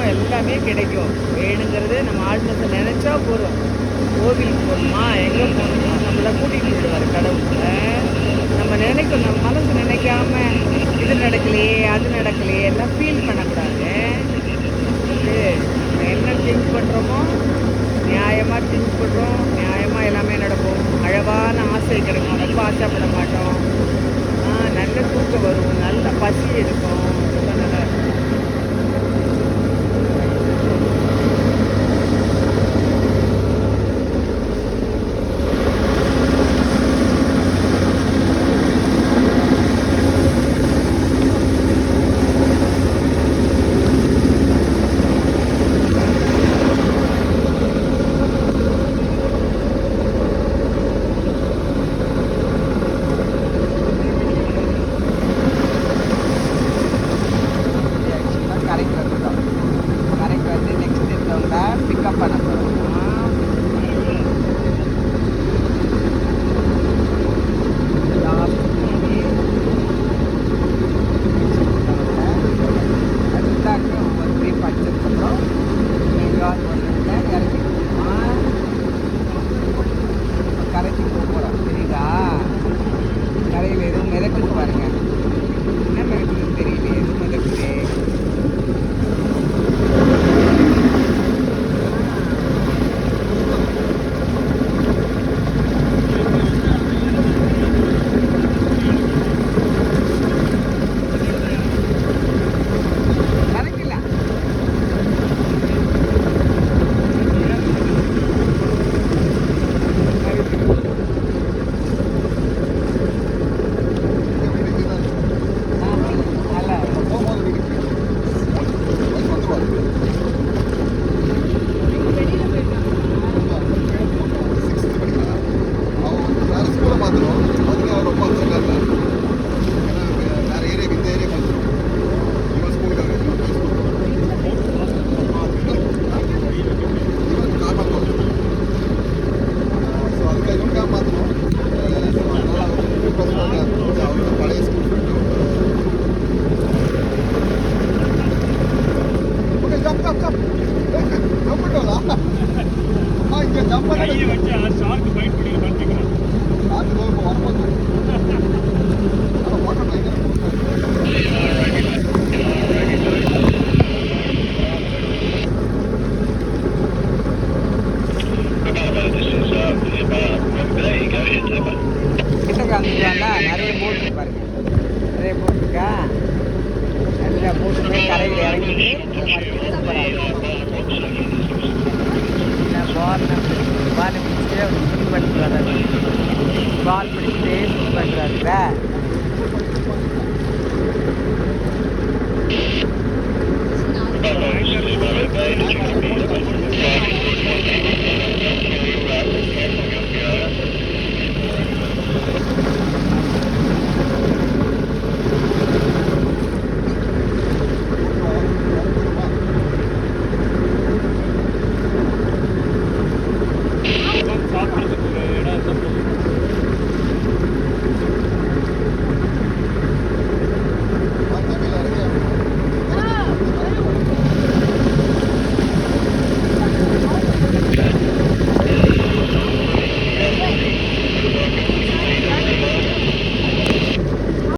கிடைக்கும் எல்லாமே கிடைக்கும். வேணுங்கிறது நம்ம ஆழ்மத்தை நினச்சா போகிறோம் கோவிலுக்கு போகணுமா? எங்கே போகணுமா? நம்மளை கூட்டிகிட்டு போயிடுவார் கடவுளை நம்ம நினைக்கும் நம்ம மனசு நினைக்காம இது நடக்கலையே அது நடக்கலையே எல்லாம் ஃபீல் பண்ணக்கூடாது. நம்ம என்ன திங்க் பண்ணுறோமோ நியாயமாக திங்க் பண்ணுறோம் நியாயமாக எல்லாமே நடக்கும். அழகான ஆசை கிடைக்கும். ரொம்ப ஆசைப்பட மாட்டோம். நல்ல தூக்கம் வரும். நல்ல பசி இருக்கும் ரொம்ப நல்லா கால் பிடிச்சிட்டே ஸ்விம் பண்ணுறாருல Right,